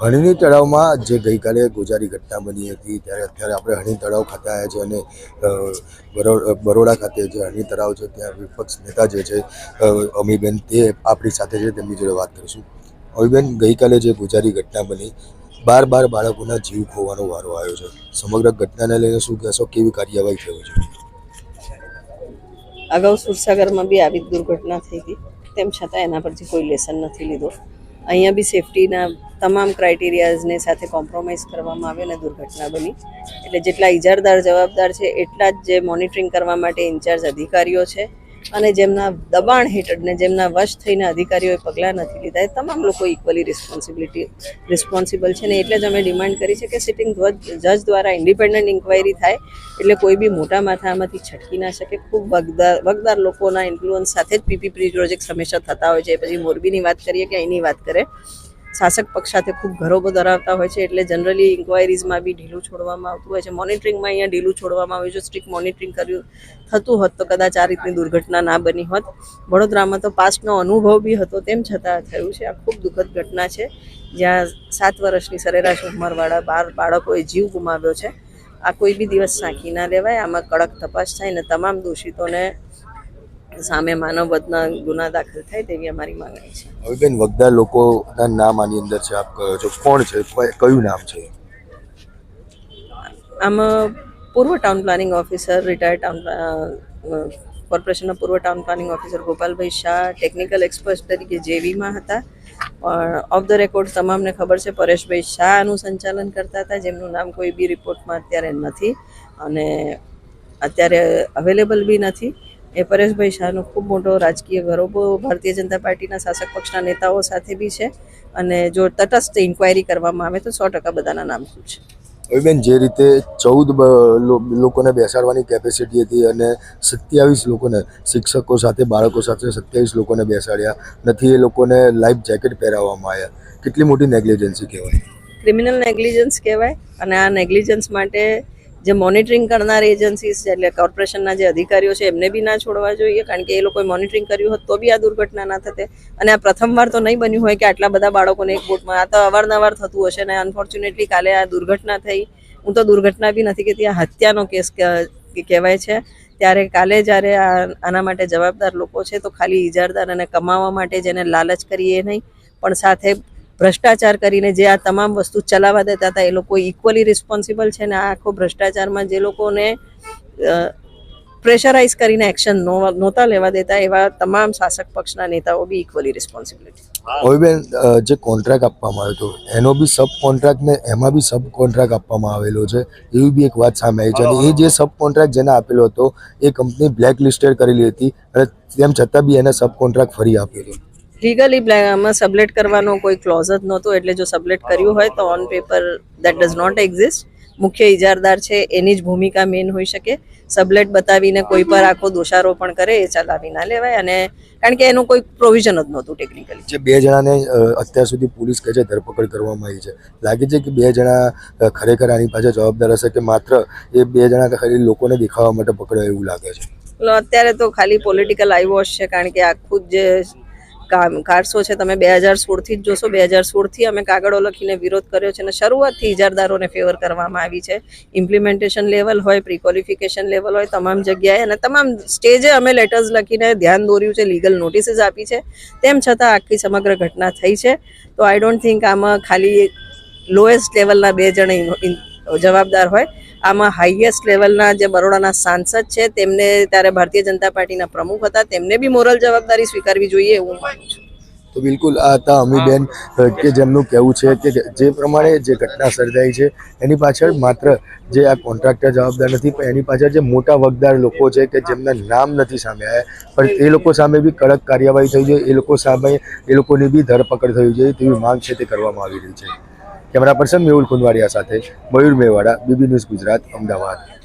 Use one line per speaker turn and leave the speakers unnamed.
હણીની તળાવમાં જે ગઈકાલે ગોજારી ઘટના બની હતી, ત્યારે અત્યારે આપણે હણી તળાવ ખાતે આવ્યા છે અને બરોડા ખાતે જે હણી તળાવ છે, ત્યાં વિપક્ષ નેતા જે છે અમીબેન તે આપણી સાથે છે, તેમની જોડે વાત કરીશું. અમીબેન, ગઈકાલે જે ગોજારી ઘટના બની, બાર બાર બાળકોના જીવ ખોવાનો વારો આવ્યો છે. સમગ્ર ઘટનાને લઈને શું કહેશો? કેવી કાર્યવાહી થયો છે?
અગાઉ સુરસાગરમાં બી આવી દુર્ઘટના થઈ હતી. તેમ છતાં એના પરથી કોઈ લેસન નથી લીધો. અહીંયા બી સેફટીના તમામ ક્રાઇટેરિયાઝને સાથે કોમ્પ્રોમાઇઝ કરવામાં આવ્યો અને દુર્ઘટના બની. એટલે જેટલા ઇજારદાર જવાબદાર છે, એટલા જ જે મોનિટરિંગ કરવા માટે ઇન્ચાર્જ અધિકારીઓ છે. અને જેમના દબાણ હેઠળ ને જેમના વશ થઈને અધિકારીઓએ પગલાં નથી લીધા, એ તમામ લોકો ઇક્વલી રિસ્પોન્સિબિલિટી રિસ્પોન્સિબલ છે ને એટલે જ અમે ડિમાન્ડ કરી છે કે સિટિંગ જજ દ્વારા ઇન્ડિપેન્ડન્ટ ઇન્ક્વાયરી થાય, એટલે કોઈ બી મોટા માથા આમાંથી છટકી ના શકે. ખૂબ વગદાર વગદાર લોકોના ઇન્ફ્લુઅન્સ સાથે જ પીપી પ્રી પ્રોજેક્ટ હંમેશા થતા હોય છે. પછી મોરબીની વાત કરીએ કે અહીંની વાત કરે. શાસક પક્ષ સાથે ખૂબ ઘરોબો ધરાવતા હોય છે એટલે જનરલી ઇન્ક્વાયરીઝમાં બી ઢીલું છોડવામાં આવતું હોય છે. મોનિટરિંગમાં અહીંયા ઢીલું છોડવામાં આવ્યું છે. સ્ટ્રિક્ટ મોનિટરિંગ કર્યું, થતું હોત તો કદાચ આ રીતની દુર્ઘટના ના બની હોત. વડોદરામાં તો પાસ્ટનો અનુભવ બી હતો તેમ છતાં થયું છે. આ ખૂબ દુઃખદ ઘટના છે. જ્યાં સાત વર્ષની સરેરાશ ઉંમરવાળા બાર બાળકોએ જીવ ગુમાવ્યો છે. આ કોઈ બી દિવસ સાંકી ના લેવાય. આમાં કડક તપાસ થાય ને તમામ દોષિતોને સામે માનવ વધના ગુના દાખલ થાય તેવી અમારી માંગણી છે.
હવે બેન વગદા લોકોના નામ આની અંદર છે. આપ છો. કોણ છે? કયું નામ છે?
આમાં પૂર્વ town planning officer retired town કોર્પોરેશનના પૂર્વ town planning officer Gopalbhai Shah technical expert તરીકે જેવીમાં હતા. પણ ઓફ ધ રેકોર્ડ તમામને ખબર છે પરેશભાઈ શાહ આનું સંચાલન કરતા હતા. જેમનું નામ કોઈ બી રિપોર્ટમાં અત્યારે નથી. અને અત્યારે અવેલેબલ બી નથી. એ પરેશભાઈ શાહનો ખૂબ મોટો રાજકીય ગરોબો ભારતીય જનતા પાર્ટીના શાસક પક્ષના નેતાઓ સાથે બી છે અને જો તટસ્થ ઇન્ક્વાયરી કરવામાં આવે તો સો ટકા બધાના નામ શું છે?
અમીબેન જે રીતે ચૌદ લોકોને બેસાડવાની કેપેસિટી હતી અને સત્યાવીસ લોકોને શિક્ષકો સાથે બાળકો સાથે સત્યાવીસ લોકોને બેસાડ્યા નથી એ લોકોને લાઈફ જેકેટ પહેરાવવામાં આવ્યા. કેટલી મોટી નેગ્લિજન્સી કહેવાય?
ક્રિમિનલ નેગ્લિજન્સ કહેવાય અને આ નેગ્લિજન્સ માટે જે મોનિટરિંગ કરનાર એજન્સીસ છે એટલે કોર્પોરેશનના જે અધિકારીઓ છે, એમને બી ના છોડવા જોઈએ, કારણ કે એ લોકોએ મોનિટરિંગ કર્યું હોત તો બી આ દુર્ઘટના ના થતે. અને આ પ્રથમવાર તો નહીં બન્યું હોય કે આટલા બધા બાળકોને એક બોટમાં. આ તો અવારનવાર થતું હશે ને અનફોર્ચ્યુનેટલી કાલે આ દુર્ઘટના થઈ. હું તો દુર્ઘટના બી નથી કહેતી ત્યાં હત્યાનો કેસ કહેવાય છે. ત્યારે કાલે જ્યારે આ, આના માટે જવાબદાર લોકો છે તો ખાલી ઇજારદાર અને કમાવા માટે જેને લાલચ કરીએ નહીં. પણ સાથે ભ્રષ્ટાચાર કરીને જે આ તમામ વસ્તુ ચલાવવા દેતા હતા એ લોકો ઇક્વલી રિસ્પોન્સિબલ છે ને આ આખો ભ્રષ્ટાચારમાં જે લોકોને પ્રેશરાઇઝ કરીને એક્શન નહોતા લેવા દેતા એવા તમામ શાસક પક્ષના નેતાઓ બી ઇક્વલી રિસ્પોન્સિબિલિટી
ઓઈબેન જે કોન્ટ્રાક્ટ આપવામાં આવ્યો હતો એનો બી સબ કોન્ટ્રાક્ટ ને એમાં બી સબ કોન્ટ્રાક્ટ આપવામાં આવેલો છે એવી બી એક વાત સામે આવી છે. અને એ જે સબ કોન્ટ્રાક્ટ જેને આપેલો હતો એ કંપની બ્લેક લિસ્ટેડ કરેલી હતી અને તેમ છતાં બી એને સબ કોન્ટ્રાક્ટ ફરી આપેલો.
લીગલી આમાં સબલેટ કરવાનો કોઈ ક્લોઝ જ નહોતો એટલે જો સબલેટ કર્યું હોય તો on paper that does not exist મુખ્ય ઇજારદાર છે એની જ ભૂમિકા મેઇન હોઈ શકે. સબલેટ બતાવીને કોઈ પર આખો દોષારોપણ કરે એ ચલાવી ના લેવાય. અને કારણ કે એનું કોઈ પ્રોવિઝન જ નહોતું ટેકનિકલી
જે બે જણાને અત્યાર સુધી પોલીસ કહે છે ધરપકડ કરવામાં આવી છે. લાગે છે કે બે જણા ખરેખર આની પાછળ જવાબદાર હશે કે માત્ર એ બે જણા ખાલી લોકોને દેખાવા માટે પકડાય એવું લાગે છે?
અત્યારે તો ખાલી પોલિટિકલ આઈવોશ છે કારણ કે આખું જ કારસો છે, તમે બે હજાર સોળથી જ જોશો. બે હજાર સોળથી અમે કાગળો લખીને વિરોધ કર્યો છે અને શરૂઆતથી ઇજારદારોને ફેવર કરવામાં આવી છે. ઇમ્પ્લિમેન્ટેશન લેવલ હોય પ્રિક્વોલિફિકેશન લેવલ હોય, તમામ જગ્યાએ અને તમામ સ્ટેજે અમે લેટર્સ લખીને ધ્યાન દોર્યું છે લીગલ નોટિસીસ આપી છે. તેમ છતાં આખી સમગ્ર ઘટના થઈ છે. તો આઈ ડોન્ટ થિંક આમાં ખાલી લોએસ્ટ લેવલના બે જણ જવાબદાર હોય. આમાં હાઈએસ્ટ લેવલના જે બરોડાના સાંસદ છે, તેમને ત્યારે ભારતીય જનતા પાર્ટીના પ્રમુખ હતા, તેમને બી મોરલ જવાબદારી સ્વીકારવી જોઈએ એવું માનું છું.
તો બિલકુલ, આ હતા અમીબેન કે જેમનું કહેવું છે કે જે પ્રમાણે જે ઘટના સર્જાઈ છે, એની પાછળ માત્ર જે આ કોન્ટ્રાક્ટર જવાબદાર નથી, પણ એની પાછળ જે મોટા વગદાર લોકો છે કે જેમના નામ નથી સામે આવ્યા, પણ એ લોકો સામે બી કડક કાર્યવાહી થઈ જોઈએ, એ લોકો સામે, એ લોકોની બી ધરપકડ થવી જોઈએ તેવી માંગ છે તે કરવામાં આવી રહી છે. કેમેરા પર્સન મેહુલ કુંદવાડિયા સાથે મયુર મેવાડા બીબી ન્યૂઝ ગુજરાત અમદાવાદ.